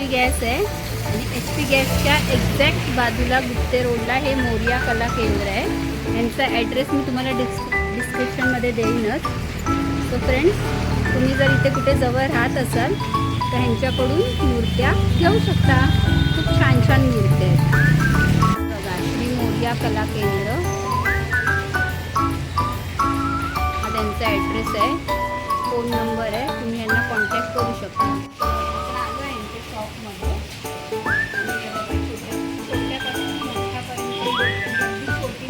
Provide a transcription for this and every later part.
P gas आहे. आणि H P गॅसच्या एक्झॅक्ट बाजूला गुप्ते रोडला हे मोरिया कला केंद्र आहे. यांचा ॲड्रेस मी तुम्हाला डिस् डिस्क्रिप्शनमध्ये देईनच. सो फ्रेंड्स तुम्ही जर इथे कुठे जवळ राहत असाल तर ह्यांच्याकडून मूर्त्या घेऊ शकता. खूप छान छान मूर्त्या आहेत. बघा श्री मोरिया कला केंद्र. हा त्यांचा ॲड्रेस आहे. फोन नंबर आहे. तुम्ही यांना कॉन्टॅक्ट करू शकता. आणि छोट्यापासून मोठ्यापर्यंत छोटी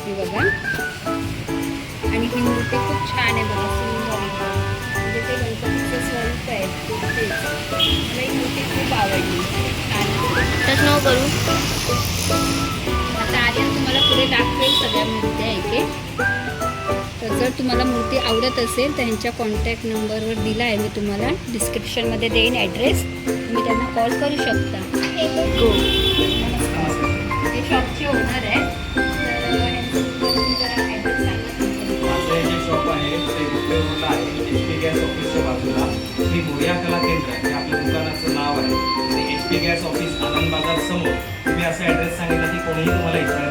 ही बघा. आणि ही मूर्ती खूप छान आहे बघा सुंदर म्हणजे ते गणपतीचं स्वरूप आहे तेच मला ही मूर्ती खूप आवडली. छान. आहे. तसं करू? जर तुम्हाला मूर्ती आवडत असेल तर ह्यांच्या कॉन्टॅक्ट नंबरवर दिला आहे. मी तुम्हाला डिस्क्रिप्शनमध्ये देईन ॲड्रेस तुम्ही त्यांना कॉल करू शकता. गो हे शॉपचे ओनर आहे तर ह्यांचं तुम्ही जरा ॲड्रेस सांगा तुमचा. माझं हे जे शॉप आहे ते गुप्ते रोडला आहे. एच पी गॅस ऑफिसच्या बाजूला. श्री मोरिया कला केंद्र आहे. हे आपल्या दुकानाचं नाव आहे. H P gas office Anand Bazar समोर. तुम्ही असा ॲड्रेस सांगितला की कोणीही तुम्हाला इथपर्यंत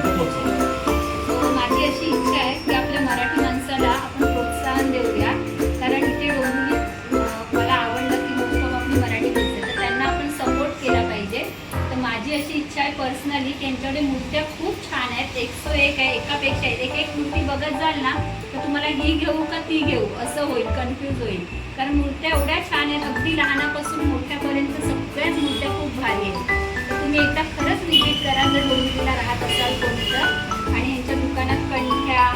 आहेत एक आहे एकापेक्षा एक. एक मूर्ती बघत जाल ना तर तुम्हाला ही घेऊ का ती घेऊ? असं होईल कन्फ्यूज होईल. कारण मूर्त्या एवढ्या छान आहेत. अगदी लहानापासून मोठ्यापर्यंत सगळ्याच मूर्त्या खूप भारी आहेत. तर तुम्ही एकदा खरंच विजिट करा जर डोंबिवलीला राहत असाल कोणतं आणि यांच्या दुकानात कंठ्या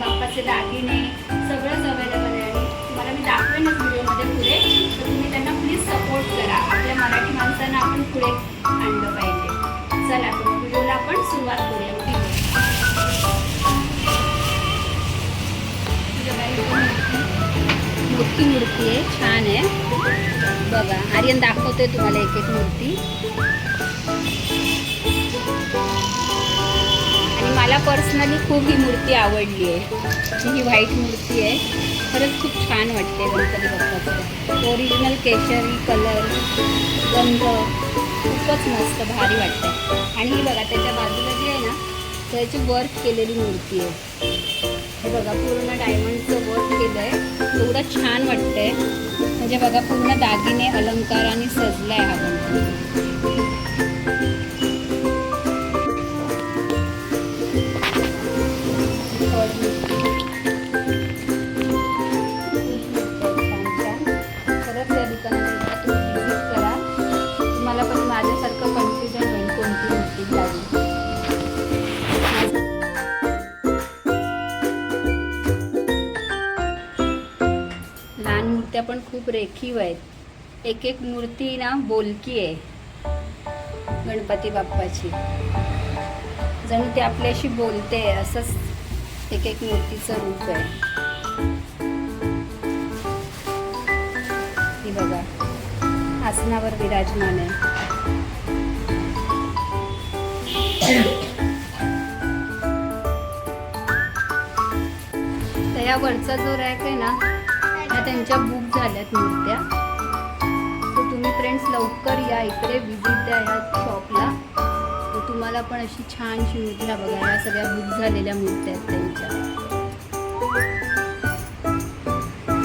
बाप्पाचे दागिने सगळंच अवेलेबल आहे. आणि तुम्हाला मी दाखवेनच व्हिडिओमध्ये पुढे. तर तुम्ही त्यांना प्लीज सपोर्ट करा. आपल्या मराठी माणसांना आपण पुढे आणलं पाहिजे. चला तर व्हिडिओला आपण सुरुवात करूया. मोठी मूर्ती आहे छान आहे. बघा आर्यन दाखवतोय तुम्हाला एक एक मूर्ती. आणि मला पर्सनली खूप ही मूर्ती आवडली आहे. ही व्हाईट मूर्ती आहे. खरंच खूप छान वाटते गणपती बाप्पाचं. ओरिजिनल केशरी कलर गंध खूपच मस्त भारी वाटते. आणि ही बघा त्याच्या बाजूला जी आहे ना त्याची वर्क केलेली मूर्ती आहे. हे बघा पूर्ण डायमंडचं वर्क केलं आहे एवढं छान वाटतंय. म्हणजे बघा पूर्ण दागिने अलंकाराने सजलाय हा खूप रेखीव आहेत. एक एक मूर्ती ना बोलकी आहे. गणपती बाप्पाची. जणू ती आपल्याशी बोलते असंच एक एक मूर्तीचं रूप आहे. ही बघा आसनावर विराजमान आहे. तर या वरचा जो रॅक आहे ना ह्या त्यांच्या बुक झाल्यात मूर्त्या तर तुम्ही फ्रेंड्स लवकर या इकडे. विजिट द्या ह्या शॉपला तर तुम्हाला पण अशी छानशी मूर्त्या बघा ह्या सगळ्या बुक झालेल्या मूर्त्या आहेत त्यांच्या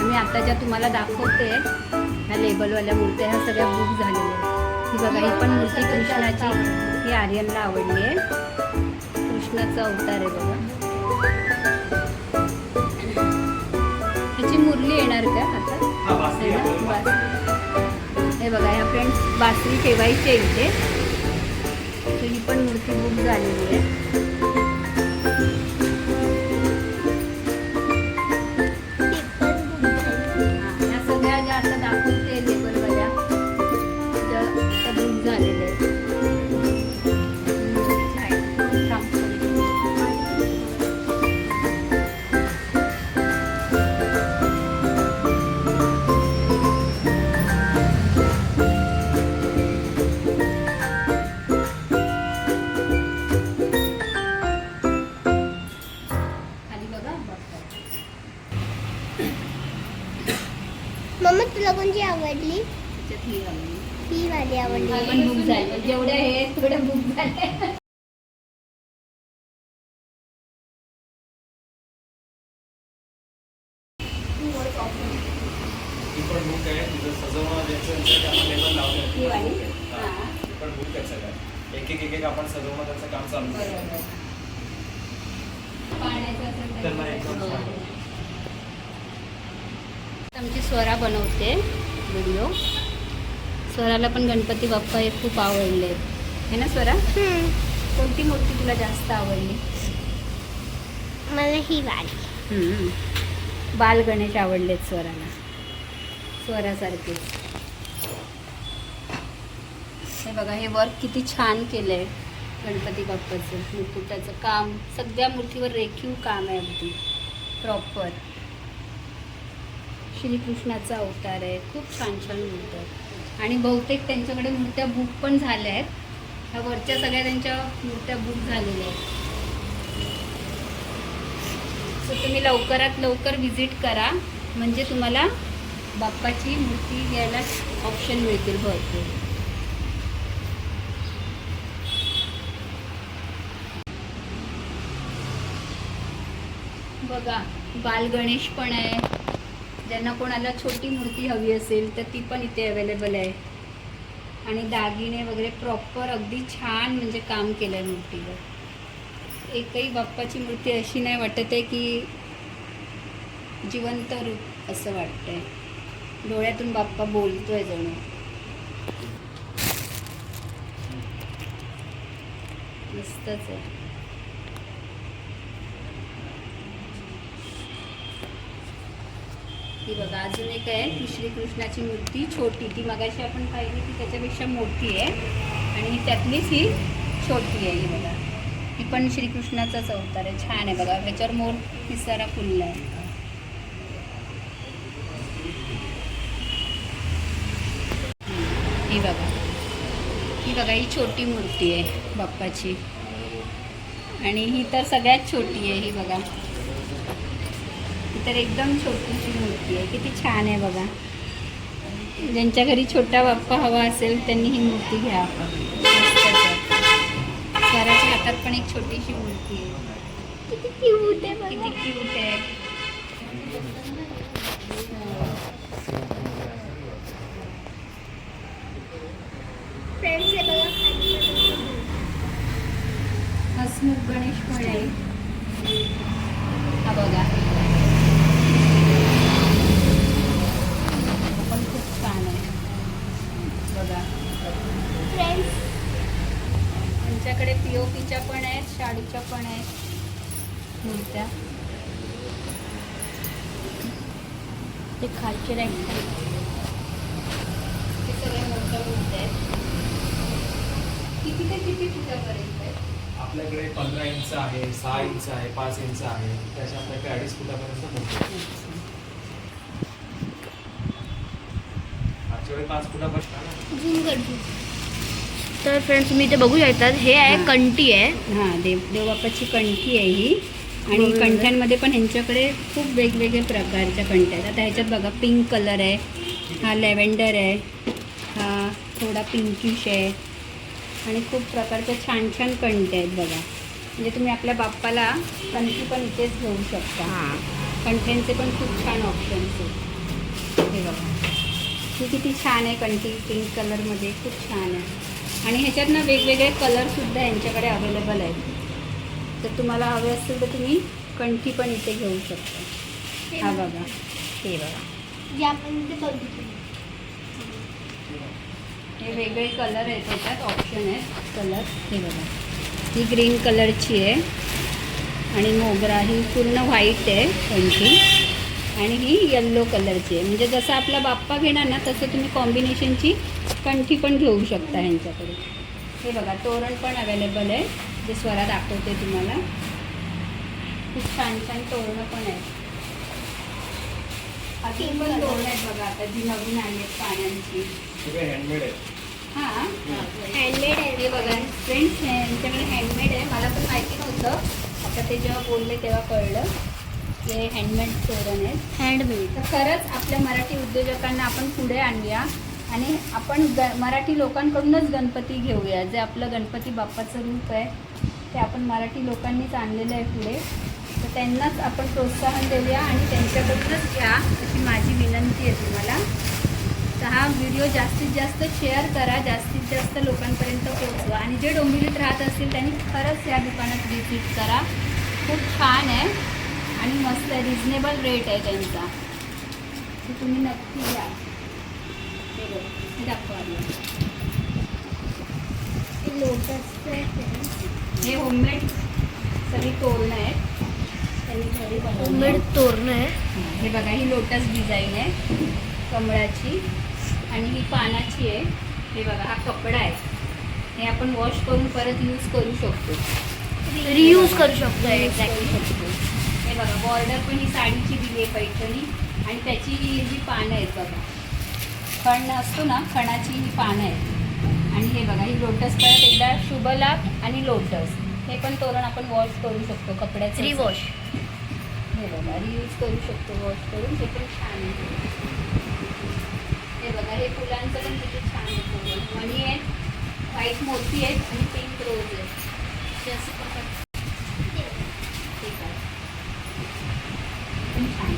मी आता ज्या तुम्हाला दाखवते ह्या लेबलवाल्या मूर्त्या ह्या सगळ्या बुक झालेल्या आहेत. ही बघा ही पण मूर्ती कृष्णाची ही आर्यनला आवडली आहे. कृष्णाचा अवतार आहे बघा. ह्याची मुरली येणार का? आता? हा बघा ह्या फ्रेंड्स बासरी ठेवायची आहे इथे. तर ही पण मूर्ती बुक झालेली आहे. ह्या सगळ्या ज्या आता दाखवते लेबलवाल्या त्या त्या बुक झालेल्या मम्मा तुला कोणती आवडली ही आवडली वाली आवडली पण बुक झाले जेवढ्या हे तेवढ्या बुक झाले ती पण बुक आहे तिथं सजवणं ज्यांचं विषय ते आपण लेबल लावले आहेत. ही वाली? हा. हा. ती पण बुक आहे सगळ्या एक एक एक एक आपण सजवणं त्याचं काम चालू आहे बरोबर पाण्याचं असेल तर-. आमची स्वरा बनवते व्हिडिओ स्वराला पण गणपती बाप्पा हे खूप आवडले. है ना स्वरा. कोणती मूर्ती तुला जास्त आवडली? मला ही वाली बाल गणेश आवडलेत स्वराला. स्वरासारखेच. हे बघा हे वर्क किती छान केलं आहे गणपती बाप्पाचं. मुकुटाचं काम सगळ्या मूर्तीवर रेखीव काम आहे अगदी. प्रॉपर श्रीकृष्णाचा अवतार आहे. खूप छान छान मूर्त्या आहेत. आणि बहुतेक त्यांच्याकडे मूर्त्या बुक पण झाल्या आहेत. ह्या वरच्या सगळ्या त्यांच्या मूर्त्या बुक झालेल्या आहेत. सो तुम्ही लवकरात लवकर व्हिजिट करा. म्हणजे तुम्हाला बाप्पाची मूर्ती घ्यायला ऑप्शन मिळतील भरपूर. बघा बालगणेश पण आहे. ज्यांना कोणाला छोटी मूर्ती हवी असेल तर ती पण इथे अवेलेबल आहे. आणि दागिने वगैरे प्रॉपर अगदी छान म्हणजे काम केलं आहे मूर्तीवर. एकही बाप्पाची मूर्ती अशी नाही वाटत आहे की जिवंत रूप असं वाटतं आहे डोळ्यातून बाप्पा बोलतो आहे जणू. मस्तच आहे. ही बघा. अजून एक आहे ती श्रीकृष्णाची मूर्ती छोटी. ती मगाशी आपण पाहिली ती त्याच्यापेक्षा मोठी आहे. आणि त्यातलीच ही छोटी आहे ही बघा. ही पण श्रीकृष्णाचाच अवतार आहे. छान आहे बघा. ह्याच्यावर मोर पिसारा फुलला आहे. ही बघा. ही बघा ही छोटी मूर्ती आहे बाप्पाची. आणि ही तर सगळ्यात छोटी आहे ही बघा. ही तर एकदम छोटी. मूर्ती आहे किती छान आहे बघा. ज्यांच्या घरी छोटा बाप्पा हवा असेल त्यांनी ही मूर्ती घ्या. स्वराच्या हातात पण एक छोटीशी मूर्ती आहे. किती क्यूट आहे किती क्यूट आहे. हे हसमुख गणेश पण आहे हा बघा हा पण खूप छान आहे बघा फ्रेंड्स त्यांच्याकडे पी ओ पीच्या पण आहेत शाडूच्या पण आहेत. मूर्त्या ते खालचे रॅक ते सगळ्या मोठ्या मूर्त्या आहेत. किती ते किती फुटापर्यंत आहे आपल्याकडे पंधरा इंच आहे सहा इंच आहे पाच इंच आहे. त्याच्या आपल्याकडे अडीच फुटापर्यंत मोठे. आमच्याकडे पाच फुटापर्यंत तर फ्रेंड्स तुम्ही इथे बघू शकतात हे आहे. कंटी आहे. हां देव देवबापाची कंठी आहे ही. आणि कंठ्यांमध्ये पण ह्यांच्याकडे खूप वेगवेगळे प्रकारच्या कंठ्या आहेत. आता ह्याच्यात बघा पिंक कलर आहे हा लॅव्हेंडर आहे हा थोडा पिंकिश आहे. आणि खूप प्रकारच्या छान छान कंठ्या आहेत बघा. म्हणजे तुम्ही आपल्या बाप्पाला कंठी पण इथेच घेऊ शकता. कंठ्यांचे पण खूप छान ऑप्शन्स आहेत. हे बघा. ही किती छान आहे कंठी पिंक कलरमध्ये खूप छान आहे. आणि ह्याच्यात ना वेगवेगळे कलरसुद्धा यांच्याकडे अवेलेबल आहेत. तर तुम्हाला हवे असतील तर तुम्ही कंठी पण इथे घेऊ शकता. हा बघा. हे बघा. हे वेगळे कलर आहेत त्याच्यात ऑप्शन आहेत कलर हे बघा. ही ग्रीन कलरची आहे. आणि मोगरा ही पूर्ण व्हाईट आहे कंठी आणि ही येल्लो कलरची आहे. म्हणजे जसं आपला बाप्पा घेणार ना तसं तुम्ही कॉम्बिनेशनची कंठी पण घेऊ शकता ह्यांच्याकडे हे बघा तोरण पण अवेलेबल आहे. जे स्वरा दाखवते तुम्हाला. खूप छान छान तोरणं पण आहेत. अजून पण तोरणं आहेत बघा आता जी नवीन आली आहेत. पाण्यांची हां. हँडमेड आहे. हे बघा फ्रेंड्स यांच्याकडे हँडमेड आहे. मला पण माहिती नव्हतं. आता ते जेव्हा बोलले तेव्हा कळलं. हे हँडमेड तोरण आहेत हँडमेड तर खरंच आपल्या मराठी उद्योजकांना आपण पुढे आणूया. आणि आपण ग मराठी लोकांकडूनच गणपती घेऊया जे आपलं गणपती बाप्पाचं रूप आहे ते आपण मराठी लोकांनीच आणलेलं आहे पुढे. तर त्यांनाच आपण प्रोत्साहन देऊया आणि त्यांच्याकडूनच घ्या अशी माझी विनंती आहे तुम्हाला. तर हा व्हिडिओ जास्तीत जास्त शेअर करा जास्तीत जास्त लोकांपर्यंत पोहोचवा. आणि जे डोंबिवलीत राहत असतील त्यांनी खरंच या दुकानात व्हिजिट करा. खूप छान आहे आणि मस्त आहे रिजनेबल रेट आहे त्यांचा. तुम्ही नक्की या. हे होममेड सगळी तोरणं आहेत. त्यांनी घरी बनवली. होममेड. तोरण आहे. हे बघा ही लोटस डिझाईन आहे. कमळाची. आणि ही पानाची आहे. हे बघा हा कपडा आहे. हे आपण वॉश करून परत यूज करू शकतो. रियूज करू शकतो. एक्झॅक्टली शकतो. हे बघा बॉर्डर पण ही साडीची दिली आहे पैठणी. आणि त्याची ही जी पानं आहेत बघा खण असतो ना खणाची ही पानं आहेत. आणि हे बघा ही लोटस परत एकदा शुभलाभ आणि लोटस हे पण तोरण आपण वॉश करू शकतो कपड्याचं. रिवॉश हे बघा रियूज करू शकतो वॉश करून. हे पण छान आहे. हे बघा हे फुलांचं पण किती छान आहे फुलं मणी आहेत व्हाईट मोती आहेत आणि पिंक रोज आहेत. असं ठीक आहे.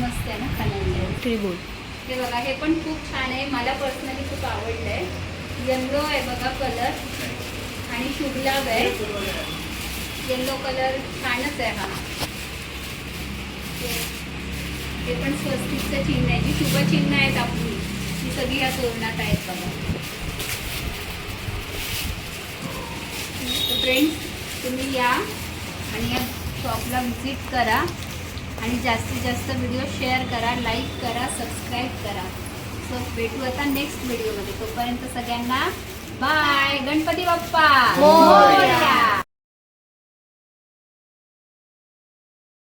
मस्त आहे ना खाण्यामध्ये त्रिभुज हे बघा हे पण खूप छान आहे. मला पर्सनली खूप आवडलं आहे येल्लो आहे बघा कलर आणि शुभलाभ आहे. येल्लो कलर छानच आहे हा. ते- पण स्वस्तिकचं चिन्ह आहे. जी शुभचिन्ह आहेत आपली ती सगळी या तोरणात आहेत बघा. फ्रेंड्स तुम्ही या आणि या शॉपला व्हिजिट करा. आणि जास्तीत जास्त व्हिडिओ शेअर करा लाईक करा सबस्क्राईब करा. सो भेटू आता नेक्स्ट व्हिडिओमध्ये तोपर्यंत सगळ्यांना बाय गणपती बाप्पा.